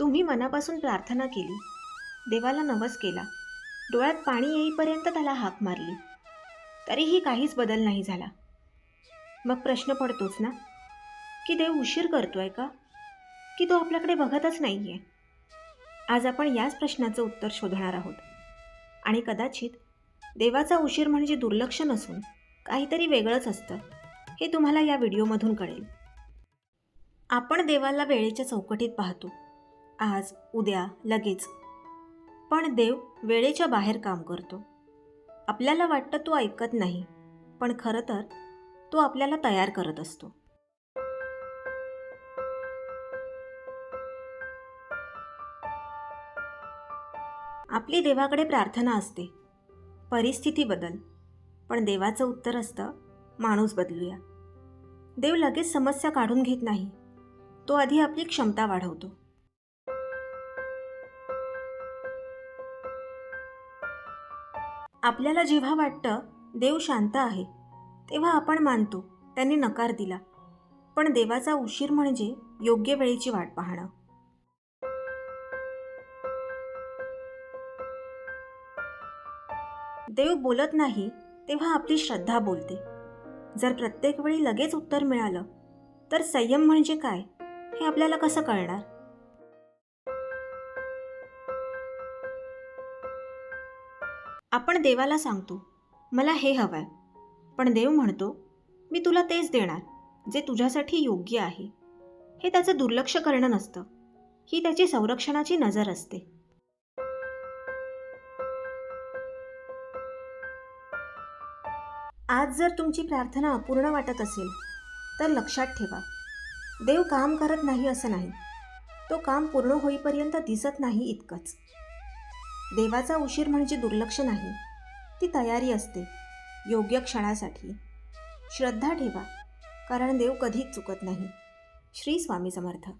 तुम्ही मनापासून प्रार्थना केली. देवाला नवस केला. डोळ्यात पाणी येईपर्यंत त्याला हाक मारली. तरीही काहीच बदल नाही झाला. मग प्रश्न पडतोच ना? की देव उशीर करतोय का? की तो आपल्याकडे बघतच नाही आहे आज आपण याच प्रश्नाचं उत्तर शोधणार आहोत. आणि कदाचित देवाचा उशीर म्हणजे दुर्लक्ष नसून काहीतरी वेगळंच असतं हे तुम्हाला या व्हिडिओमधून कळेल. आपण देवाला वेळेच्या चौकटीत पाहतो. आज उद्या लगेच. पण देव वेळेच्या बाहेर काम करतो. आपल्याला वाटतं तो ऐकत नाही पण खरं तर तो आपल्याला तयार करत असतो. आपली देवाकडे प्रार्थना असते. परिस्थिती बदल. पण देवाचं उत्तर असतं माणूस बदलूया. देव लगेच समस्या काढून घेत नाही. तो आधी आपली क्षमता वाढवतो. आपल्याला जेव्हा वाटतं देव शांत आहे तेव्हा आपण मानतो त्यांनी नकार दिला. पण देवाचा उशीर म्हणजे योग्य वेळेची वाट पाहणं. देव बोलत नाही तेव्हा आपली श्रद्धा बोलते. जर प्रत्येक वेळी लगेच उत्तर मिळालं तर संयम म्हणजे काय हे आपल्याला कसं कळणार? आपण देवाला सांगतो मला हे हवंय. पण देव म्हणतो मी तुला तेच देणार जे तुझ्यासाठी योग्य आहे. हे त्याचं दुर्लक्ष करणं नसतं. ही त्याची संरक्षणाची नजर असते. आज जर तुमची प्रार्थना अपूर्ण वाटत असेल तर लक्षात ठेवा. देव काम करत नाही असं नाही. तो काम पूर्ण होईपर्यंत दिसत नाही इतकंच. देवाचा उशीर म्हणजे दुर्लक्ष नाही. ती तयारी असते. योग्य क्षणासाठी. श्रद्धा ठेवा. कारण देव कधीच चुकत नाही. श्री स्वामी समर्थ.